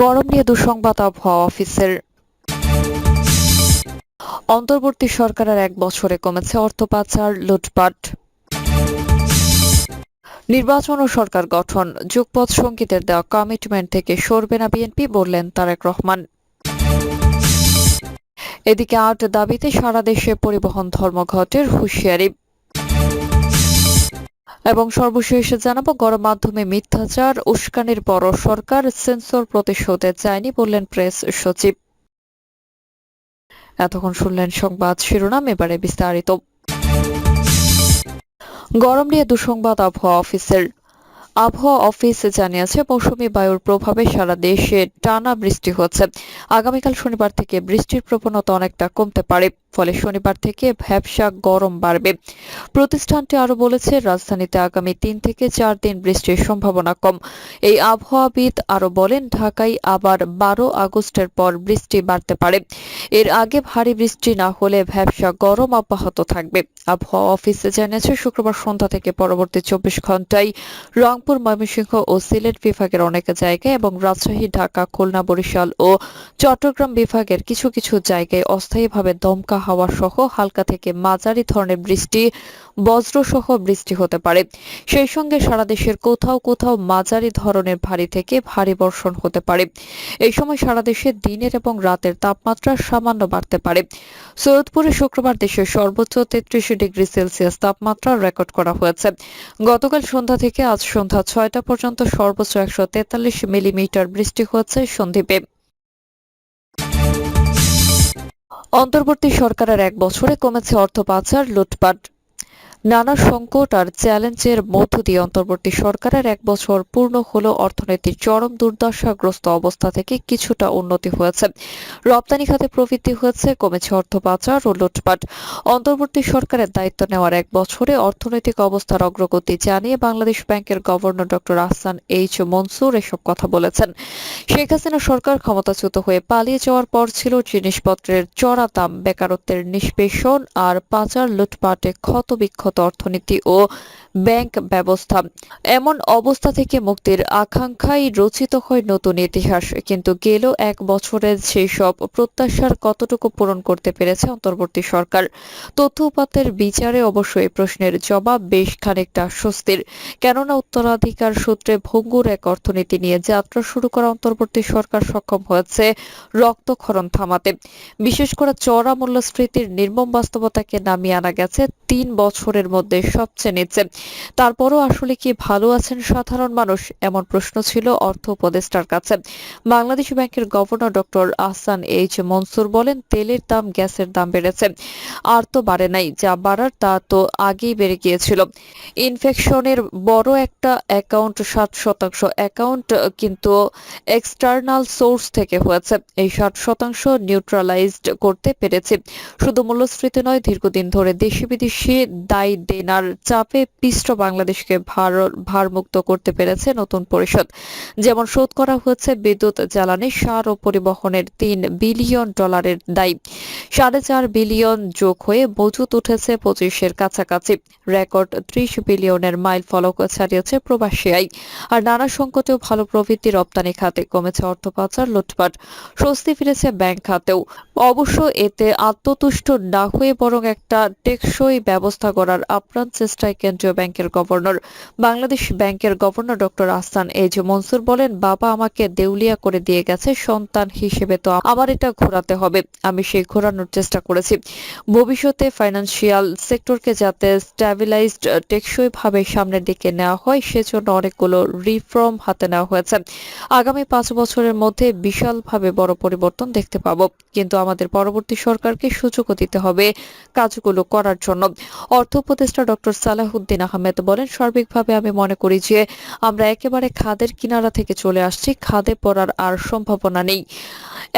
গরম নিয়ে দুঃসংবাদ আবহাওয়া অফিসের। অন্তর্বর্তী সরকারের এক বছরে কমেছে অর্থ পাচার, লুটপাট। নির্বাচন ও সরকার গঠন যুগপথ সঙ্গীতের দেওয়া কমিটমেন্ট থেকে সরবে না বিএনপি বললেন তারেক রহমান। এদিকে আট দাবিতে সারা দেশে পরিবহন ধর্মঘটের হুঁশিয়ারি। এবং সর্বশেষ জানাব, গণমাধ্যমে মিথ্যাচার, উস্কানির পর সরকার সেন্সর প্রতিশোধে চায়নি বললেন প্রেস সচিব। এতক্ষণ শুনলেন সংবাদ শিরোনাম, এবারে বিস্তারিত। গরম নিয়ে দুঃসংবাদ আবহাওয়া অফিসের। আবহাওয়া অফিস জানিয়েছে, মৌসুমী বায়ুর প্রভাবে সারা দেশে টানা বৃষ্টি হচ্ছে। আগামীকাল শনিবার থেকে বৃষ্টির প্রবণতা অনেকটা কমতে পারে, ফলে শনিবার থেকে ভ্যাবসা গরম বাড়বে। প্রতিষ্ঠানটি আরও বলেছে, রাজধানীতে আগামী তিন থেকে চার দিন বৃষ্টির সম্ভাবনা কম। এই আবহাওয়াবিদ আরও বলেন, ঢাকায় আবার বারো আগস্টের পর বৃষ্টি বাড়তে পারে। এর আগে ভারী বৃষ্টি না হলে ভ্যাবসা গরম অব্যাহত থাকবে। আবহাওয়া অফিসে জানিয়েছে, শুক্রবার সন্ধ্যা থেকে পরবর্তী চব্বিশ ঘন্টায় রংপুর, ময়মনসিংহ ও সিলেট বিভাগের অনেক জায়গায় এবং রাজশাহী, ঢাকা, খুলনা, বরিশাল ও চট্টগ্রাম বিভাগের কিছু কিছু জায়গায় অস্থায়ীভাবে দমকা হাওয়া সহ হালকা থেকে মাঝারি ধরনের বৃষ্টি, বজ্রসহ বৃষ্টি হতে পারে। সেই সঙ্গে সারা দেশের কোথাও কোথাও মাঝারি ধরনের ভারী থেকে ভারী বর্ষণ হতে পারে। এই সময় সারা দেশে দিনের এবং রাতের তাপমাত্রা সামান্য বাড়তে পারে। সৈয়দপুরে শুক্রবার দেশের সর্বোচ্চ তেত্রিশ ডিগ্রি সেলসিয়াস তাপমাত্রা রেকর্ড করা হয়েছে। গতকাল সন্ধ্যা থেকে আজ সন্ধ্যা ছয়টা পর্যন্ত সর্বোচ্চ একশো তেতাল্লিশ মিলিমিটার বৃষ্টি হয়েছে সন্দ্বীপে। অন্তর্বর্তী সরকারের এক বছরে কমেছে অর্থ পাচার, লুটপাট। নানা সংকট আর চ্যালেঞ্জের মধ্য দিয়ে অন্তর্বর্তী সরকারের এক বছর পূর্ণ হলো অর্থনীতির চরম দুর্দশাগ্রস্ত অবস্থা থেকে কিছুটা উন্নতি হয়েছে। রপ্তানি খাতে প্রবৃদ্ধি হয়েছে, কমেছে অর্থ পাচার ও লুটপাট। অন্তর্বর্তী সরকারের দায়িত্ব নেওয়ার এক বছরে অর্থনৈতিক অবস্থার অগ্রগতি জানিয়ে বাংলাদেশ ব্যাংকের governor doctor Ahsan H Mansur এসব কথা বলেছেন। শেখ হাসিনা সরকার ক্ষমতাচ্যুত হয়ে পালিয়ে যাওয়ার পর ছিল জিনিসপত্রের চড়া দাম, বেকারত্বের নিষ্পেষণ আর পাচার লুটপাটে ক্ষতবিক্ষত অর্থনীতি ও ব্যাংক ব্যবস্থা। এমন অবস্থা থেকে মুক্তির আকাঙ্ক্ষায় রচিত হয় নতুন ইতিহাস। কিন্তু গেল এক বছরের সেই সব প্রত্যাশার কতটুকু পূরণ করতে পেরেছে অন্তর্বর্তী সরকার? তথ্য উপাত্তের বিচারে অবশ্য এই প্রশ্নের জবাব বেশ খানিকটা স্বস্তির। কেননা উত্তরাধিকার সূত্রে ভঙ্গুর এক অর্থনীতি নিয়ে যাত্রা শুরু করা অন্তর্বর্তী সরকার সক্ষম হয়েছে রক্তক্ষরণ থামাতে। বিশেষ করে চড়া মূল্যস্ফীতির নির্মম বাস্তবতাকে নামিয়ে আনা গেছে তিন বছরের মধ্যে সবচেয়ে নিচে। তারপরও আসলে কি ভালো আছেন সাধারণ মানুষ? এমন প্রশ্ন ছিল অর্থ উপদেষ্টার কাছে। বাংলাদেশ ব্যাংকের governor doctor Ahsan H Mansur বলেন, তেলের দাম গ্যাসের দাম বেড়েছে। আর তো বাড়ে নাই, যা বাড়ার তা তো আগেই বেড়ে গিয়েছিল। ইনফেকশনের বড় একটা অ্যাকাউন্ট, সাত শতাংশ অ্যাকাউন্ট কিন্তু এক্সটার্নাল সোর্স থেকে হয়েছে। এই ষাট শতাংশ নিউট্রালাইজড করতে পেরেছে। শুধু মূল্যস্ফীতি নয়, দীর্ঘদিন ধরে দেশি বিদেশি দায় দেনার চাপে পিষ্ট বাংলাদেশকে ভার, ভারমুক্ত করতে পেরেছে নতুন পরিষদ। যেমন শোধ করা হয়েছে বিদ্যুৎ, জ্বালানি, সার ও পরিবহনের তিন বিলিয়ন ডলারের দায়। সাড়ে চার বিলিয়ন যোগ হয়ে মজুত উঠেছে পঁচিশের কাছাকাছি। রেকর্ড ত্রিশ বিলিয়নের মাইল ফলক ছাড়িয়েছে প্রবাসী আয় আর নানা সংকটেও ভালো প্রবৃদ্ধি রপ্তানি খাতে কমেছে অর্থ পাচার, লুটপাট। স্বস্তি ফিরেছে ব্যাংক খাতেও। অবশ্য এতে আত্মতুষ্ট না হয়ে বরং একটা টেকসই ব্যবস্থা করার আপ্রাণ চেষ্টায় কেন্দ্রীয় ব্যাংকের গভর্নর। বাংলাদেশ ব্যাংকের governor doctor Ahsan H Mansur বলেন, বাবা আমাকে দেউলিয়া করে দিয়ে গেছে, সন্তান হিসেবে তো আমার এটা ঘোরাতে হবে। আমি সেই ঘোরানোর চেষ্টা করেছি। ভবিষ্যতে ফাইন্যান্সিয়াল সেক্টরকে যাতে স্ট্যাবিলাইজড টেকসই ভাবে সামনের দিকে নেওয়া হয়, সেজন্য অনেকগুলো রিফর্ম হাতে নেওয়া হয়েছে। আগামী পাঁচ বছরের মধ্যে বিশালভাবে বড় পরিবর্তন দেখতে পাবো। কিন্তু আমাদের পরবর্তী সরকারকে সুযোগও দিতে হবে কাজগুলো করার জন্য। অর্থ উপদেষ্টা ডক্টর সালাহুদ্দিন আহমেদ বলেন, সার্বিকভাবে আমি মনে করি যে আমরা একেবারে খাদের কিনারা থেকে চলে আসছি, খাদে পড়ার আর সম্ভাবনা নেই।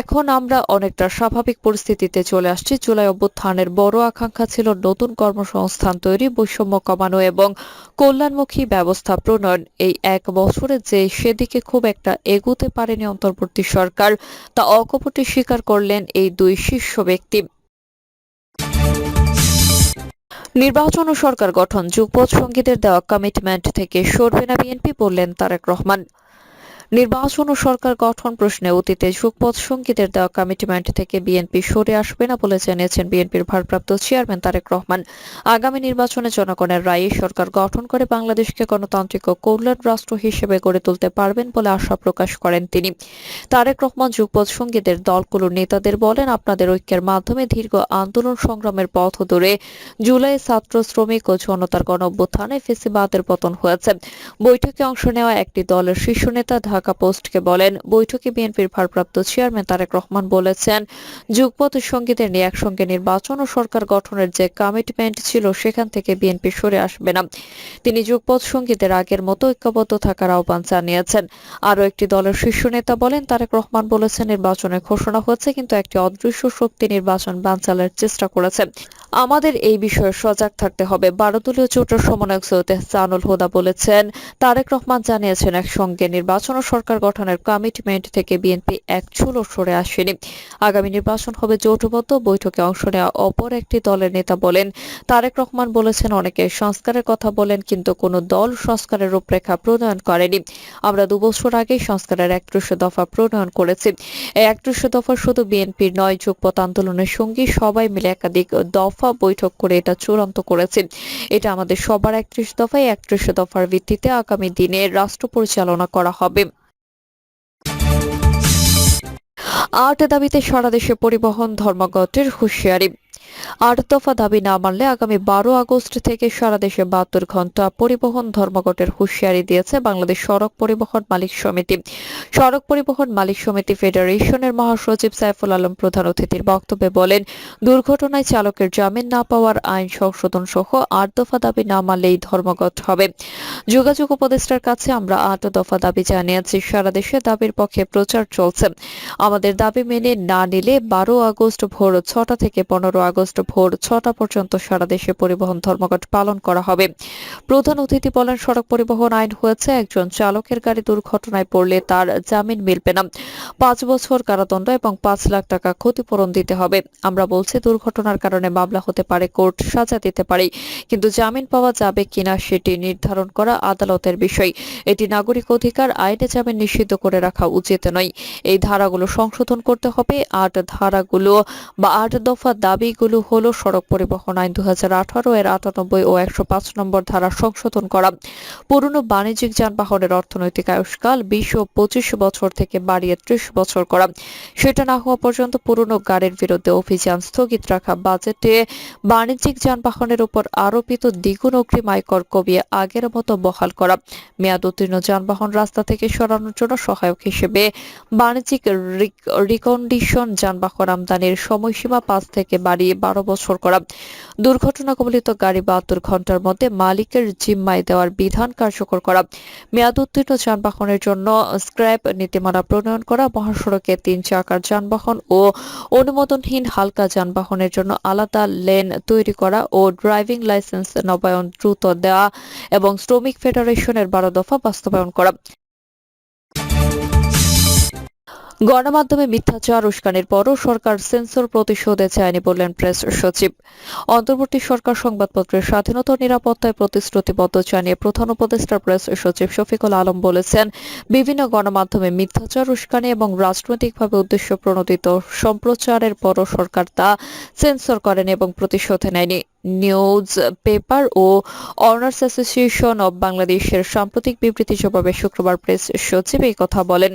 এখন আমরা অনেকটা স্বাভাবিক পরিস্থিতিতে চলে আসছি। জুলাই অভ্যুত্থানের বড় আকাঙ্ক্ষা ছিল নতুন কর্মসংস্থান তৈরি, বৈষম্য কমানো এবং কল্যাণমুখী ব্যবস্থা প্রণয়ন। এই এক বছরে যে সেদিকে খুব একটা এগোতে পারেনি অন্তর্বর্তী সরকার, তা অকপটে স্বীকার করলেন এই দুই শীর্ষ ব্যক্তি। নির্বাচন ও সরকার গঠন যুগপথ সঙ্গীদের দেওয়া কমিটমেন্ট থেকে সরবে না বিএনপি, বললেন তারেক রহমান। নির্বাচন ও সরকার গঠন প্রশ্নে অতীতে যুগপথ সঙ্গীদের দেওয়া কমিটমেন্ট থেকে বিএনপি সরে আসবে না বলে জানিয়েছেন বিএনপির ভারপ্রাপ্ত চেয়ারম্যান তারেক রহমান। আগামী নির্বাচনে জনগণের রায়ে সরকার গঠন করে বাংলাদেশকে গণতান্ত্রিক ও কল্যাণ রাষ্ট্র হিসেবে গড়ে তুলতে পারবেন বলে আশা প্রকাশ করেন তিনি। তারেক রহমান যুগপথ সঙ্গীদের দলগুলোর নেতাদের বলেন, আপনাদের ঐক্যের মাধ্যমে দীর্ঘ আন্দোলন সংগ্রামের পথ ধরে জুলাই ছাত্র শ্রমিক ও জনতার গণ অভ্যুত্থানে ফেসিবাদের পতন হয়েছে। বৈঠকে অংশ নেওয়া একটি দলের শীর্ষ নেতা ঢাকা পোস্টকে বলেন, বৈঠকে বিএনপির ভারপ্রাপ্ত চেয়ারম্যান তারেক রহমান বলেছেন যুগপথ সঙ্গীদের নিয়ে একসঙ্গে নির্বাচন ও সরকার গঠনের যে কমিটমেন্ট ছিল সেখান থেকে বিএনপি সরে আসবে না। তিনি যুগপথ সঙ্গীদের আগের মতো ঐক্যবদ্ধ থাকার আহ্বান জানিয়েছেন। আরও একটি দলের শীর্ষ নেতা বলেন, তারেক রহমান বলেছেন নির্বাচনের ঘোষণা হচ্ছে কিন্তু একটি অদৃশ্য শক্তি নির্বাচন বানচালের চেষ্টা করেছে আমাদের এই বিষয়ে সজাগ থাকতে হবে বারো দলীয় জোটের সমন্বয়ক সৈয়দ এহসানুল হুদা বলেছেন, তারেক রহমান জানিয়েছেন, একসঙ্গে নির্বাচন ও সরকার গঠনের কমিটমেন্ট থেকে বিএনপি এক চুলো সরে আসেনি। আগামী নির্বাচন হবে জোটবদ্ধ, বৈঠকে অংশ নেওয়া অপর একটি দলের নেতা বলেন, তারেক রহমান বলেছেন অনেকে সংস্কারের কথা বলেন, কিন্তু কোনো দল সংস্কারের রূপরেখা প্রণয়ন করেনি। আমরা দুবছর আগে সংস্কারের একত্রিশ দফা প্রণয়ন করেছি। এই একত্রিশ দফা শুধু বিএনপির নয় যুগপথ আন্দোলনের সঙ্গী সবাই মিলে একাধিক দফা বৈঠক করে এটা চূড়ান্ত করেছে। এটা আমাদের সবার একত্রিশ দফায় একত্রিশ দফার ভিত্তিতে আগামী দিনে রাষ্ট্র পরিচালনা করা হবে। আট দাবিতে সারা দেশে পরিবহন ধর্মঘটের হুঁশিয়ারি। আট দফা দাবি না মানলে আগামী বারো আগস্ট থেকে সারা দেশে বাহাত্তর ঘণ্টা পরিবহন ধর্মঘটের হুঁশিয়ারি দিয়েছে বাংলাদেশ সড়ক পরিবহন মালিক সমিতি। সড়ক পরিবহন মালিক সমিতি ফেডারেশনের মহাসচিব সাইফুল আলম প্রধান অতিথির বক্তব্যে বলেন, দুর্ঘটনায় চালকের জামিন না পাওয়ার আইন সংশোধন সহ আট দফা দাবি না মানলে এই ধর্মঘট হবে। যোগাযোগ উপদেষ্টার কাছে আমরা আট দফা দাবি জানিয়েছি, সারা দেশে দাবির পক্ষে প্রচার চলছে। আমাদের দাবি মেনে না নিলে বারো আগস্ট ভোর ছটা থেকে পনেরো আগস্ট ভোর ছটা পর্যন্ত সারা দেশে পরিবহন ধর্মঘট পালন করা হবে। প্রধান অতিথি বলেন, সড়ক পরিবহন আইন হয়েছে, একজন চালকের গাড়ি দুর্ঘটনায় পড়লে তার জামিন মিলবে না। পাঁচ বছর কারাদণ্ড এবং পাঁচ লাখ টাকা ক্ষতিপূরণ দিতে হবে। আমরা বলছি, দুর্ঘটনার কারণে মামলা হতে পারে, কোর্ট সাজা দিতে পারে, কিন্তু জামিন পাওয়া যাবে কিনা সেটি নির্ধারণ করা আদালতের বিষয়। এটি নাগরিক অধিকার, আইনে জামিন নিষিদ্ধ করে রাখা উচিত নয়। এই ধারাগুলো সংশোধন করতে হবে। আট ধারাগুলো বা আট দফা দাবিগুলো হলো সড়ক পরিবহন আইন দু এর আটানব্বই ও একশো পাঁচ নম্বর ধারা সংশোধন করা। পুরনো বাণিজ্যিক যানবাহনের অর্থনৈতিক আয়ুষ্কাল বিশ ও পঁচিশ বছর থেকে বাড়িয়ে ত্রিশ বছর করা। সেটা না হওয়া পর্যন্ত পুরনো গাড়ির বিরুদ্ধে অভিযান স্থগিত রাখা বাজেটে বাণিজ্যিক যানবাহনের উপর আরোপিত দ্বিগুণ অগ্রিম আয়কর কমিয়ে আগের মতো বহাল করা। মেয়াদ উত্তীর্ণ যানবাহন রাস্তা থেকে সরানোর জন্য সহায়ক হিসেবে বাণিজ্যিক রিক- রিকন্ডিশন যানবাহন আমদানির সময়সীমা পাঁচ থেকে বাড়িয়ে বারো বছর করা। দুর্ঘটনা কবলিত গাড়ি বাহাত্তর ঘণ্টার মধ্যে মালিকের জিম্মায় দেওয়ার বিধান কার্যকর করা। মেয়াদ উত্তীর্ণ যানবাহনের জন্য স্ক্র্যাপ নীতিমালা প্রণয়ন করা, মহাসড়কে তিন চাকার যানবাহন ও অনুমোদনহীন হালকা যানবাহনের জন্য আলাদা লেন তৈরি করা ও ড্রাইভিং লাইসেন্স নবায়ন দ্রুত দেওয়া এবং শ্রমিক ফেডারেশনের বারো দফা বাস্তবায়ন করা। গণমাধ্যমে মিথ্যাচার উস্কানির পরও সরকার সেন্সর প্রতিশোধে চায়নি বললেন প্রেস সচিব। অন্তর্বর্তী সরকার সংবাদপত্রের স্বাধীনতা নিরাপত্তায় প্রতিশ্রুতিবদ্ধ জানিয়ে প্রধান উপদেষ্টা প্রেস সচিব শফিকুল আলম বলেছেন, বিভিন্ন গণমাধ্যমে মিথ্যাচার উস্কানি এবং রাজনৈতিকভাবে উদ্দেশ্য প্রণোদিত সম্প্রচারের পরও সরকার তা সেন্সর করেনি এবং প্রতিশোধে নেয়নি। নিউজ পেপার ও অনার্স অ্যাসোসিয়েশন অব বাংলাদেশের সাম্প্রতিক বিবৃতি জবাবে শুক্রবার প্রেস সচিব এই কথা বলেন।